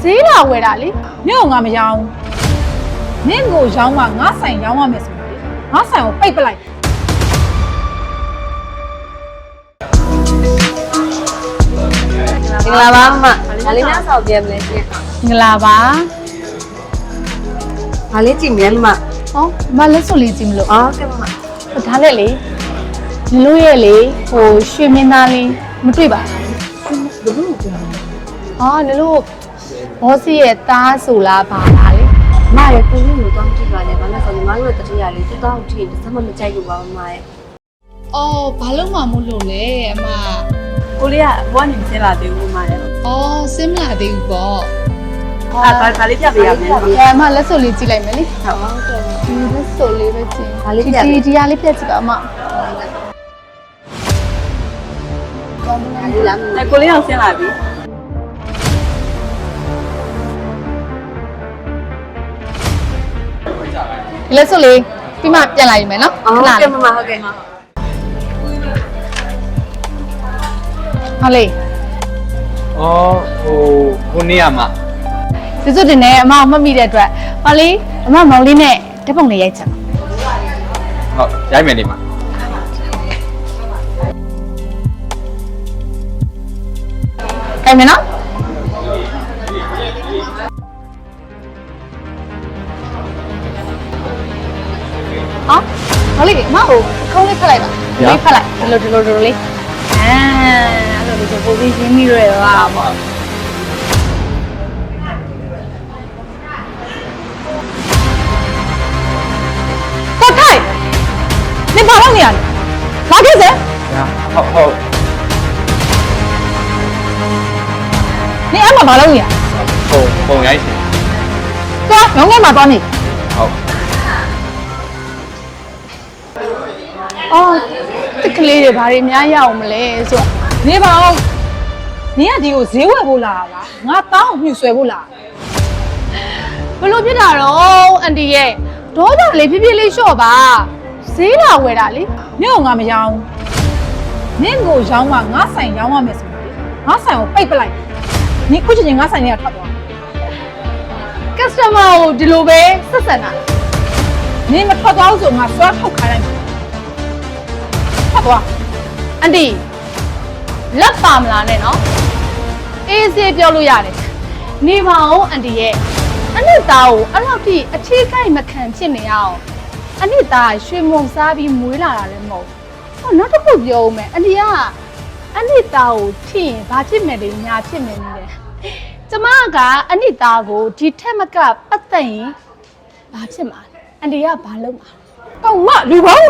ဈေးလာဝယ်တာလေမင်းကငါမရောင်းမင်းကိုရောင်းမှငါဆိုင်ရောင်းရမယ်ဆိုရင်ငါဆိုင်ကိုပိတ်ပလိုက်မင်္ဂလာပါမမဒါလေးများဆောက်ပြမလဲရှင်မင်္ဂလာပါဒါလေးကြည့်မြဲမမဟောမလက်စွပ်လေးကြည့်မလို့အော်ကဲမမဒါနဲ့လေနင်တို့ရဲ့လေဟိုရွှေမင်းသားလေးမတွေ့ပါဘူးဘယ်လိုပြောလဲဟောနင်တို့ ဘောစီရဲ့သားဆိုလားပါလားလေမရကိုလေးကိုတောင်းကြည့်ပါနဲ့ဘာလို့ဆိုညီမတို့ရဲ့တတိယလေးတူတောင်းကြည့်ရင်တစ်စက်မမကြိုက်လို့ပါမမရဲ့အော်ဘာလို့မှမလို့လဲအမကိုလေးကဘွားနေဆင်းလာသေးဘူးမမရဲ့အော်စင်းမလာသေးဘူးပေါ့အာဒါဒါလေးပြပေးရမယ်အဲအမလက်စွပ်လေးကြည့်လိုက်မယ်လေဟုတ်ကဲ့ဒီလက်စွပ်လေးပဲကြည့်ဒါလေးပြဒီဒီဟာလေးပြည့်ကြည့်ပါအမဒါလေးလားအဲကိုလေးအောင်ဆင်းလာပြီ ဒီလက်စွပ်လေးပြီးမှပြန်လာရင်မယ်နော်အော်ခဏကဲလေးမမဟုတ်ကဲ့ဟာလေးအော်ဟိုကိုနေရမှာဒီစွပ်တင်နဲ့အမအောင်မှတ်မိတဲ့အတွက်ဟာလေးအမမောင်လေးနဲ့ဓာတ်ပုံလေးရိုက်ချင်ပါဟုတ်ရိုက်မယ်ဒီမှာကဲမယ်နော် ဟာဟာလေးအမကိုခေါင်းလေးဖက်လိုက်ပါဒီလေးဖက်လိုက်ဒီလိုဒီလိုဒီလိုလေးအာအဲ့လိုဒီလိုပုံပြီးရှင်းပြီးရတာပေါ့တော်ထိုင်နေဘာလုပ်နေရလဲဘာဖြစ်စဲဟုတ်ဟုတ်နေအဲ့မှာဘာလုပ်နေရဟိုပုံရိုက်ရှင်သွားရောင်းငယ်မှာသွားနေ အော်တက်ကလေးတွေဘာတွေများရအောင်မလဲဆိုတော့နေပါအောင်နင်ကဒီကိုဈေးဝယ်ဖို့လာတာလားငါတောင်းမြှူဆွဲဖို့လာတာဘလို့ဖြစ်တာတော့အန်တီရဲ့ဒေါသလေးဖြည်းဖြည်းလေးလျှော့ပါဈေးလာဝယ်တာလေမင်းကငါမရောင်းမင်းကိုရောင်းမှငါဆိုင်ရောင်းရမယ်ဆိုရင်ငါဆိုင်ကိုပိတ်ပလိုက်နင်ခုချိန်ချင်းငါဆိုင်ထဲကထွက်သွားကစ္စတမာကိုဒီလိုပဲဆက်ဆံတာနင်မထွက်သွားဘူးဆိုငါစွာထုတ်ခိုင်းလိုက်မယ် ထွက်သွားအန်တီလက်ပါမလားနဲ့နော်အေးစေးပြောလို့ရတယ်နေပါအောင်အန်တီရဲ့အနှစ်သားကိုအဲ့လောက်ထိအထီးကိုက်မခံဖြစ်နေရအောင်အနှစ်သားကရွှေမုံစားပြီးမွေးလာတာလည်းမဟုတ်ဘူးဟောနောက်တစ်ခုပြောဦးမယ်အန်တီကအနှစ်သားကိုထိရင်ဘာဖြစ်မယ်လဲညာဖြစ်မယ်နေတယ်ကျမကအနှစ်သားကိုဒီထက်မကပတ်သက်ရင်ဘာဖြစ်မှာလဲအန်တီကဘာလုပ်မှာတော့မလူပေါ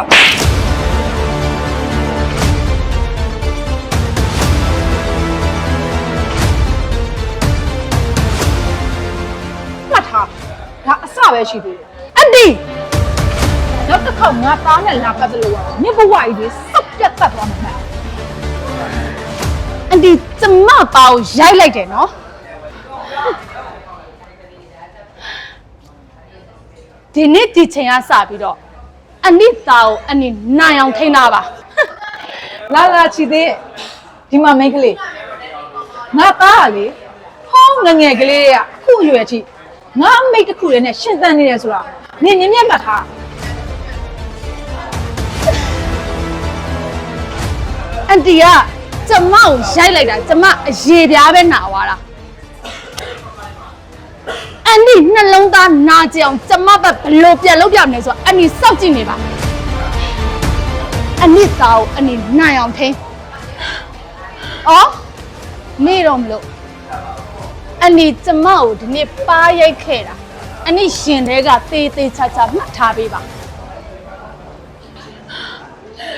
ပဲရှိသေးတယ်အန်တီနောက်တစ်ခေါက်ငါသားနဲ့လာပတ်သလိုရမြင့်ဘဝကြီးတွေစောက်ပြတ်တတ်သွားမှာအန်တီကျမပါကိုရိုက်လိုက်တယ်နော်ဒီနေ့ဒီချိန်ကစပြီးတော့အနိသားကိုအနိနိုင်အောင်ထိန်းတာပါလာလာချီသေးရဲ့ဒီမှာမိန်းကလေးငါသားကလေဟောင်းငယ်ငယ်ကလေးကအခုအရွယ်အထိ ငါအမိတ်တစ်ခုတည်းနဲ့ရှင်သန်နေတယ်ဆိုတာနင်မြင်မြတ်မှတ်ထားအန်တီကကျမကိုရိုက်လိုက်တာကျမအရေပြားပဲနာသွားတာအန်ဒီနှလုံးသားနာကြအောင်ကျမဘက်ဘလို့ပြန်လုပ်ပြမလဲဆိုတော့အန်ဒီစောက်ကြည့်နေပါအနိသားကိုအန်ဒီနိုင်အောင်ထိန်းအော်မေ့တော့မလို့ အန်ဒီကျမကိုဒီနေ့ပါရိုက်ခဲ့တာအန်ဒီရှင်တဲကသေးသေးချာချာမှတ်ထားပေးပါ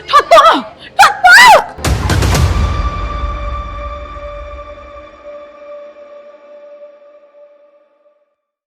ထွက်သွား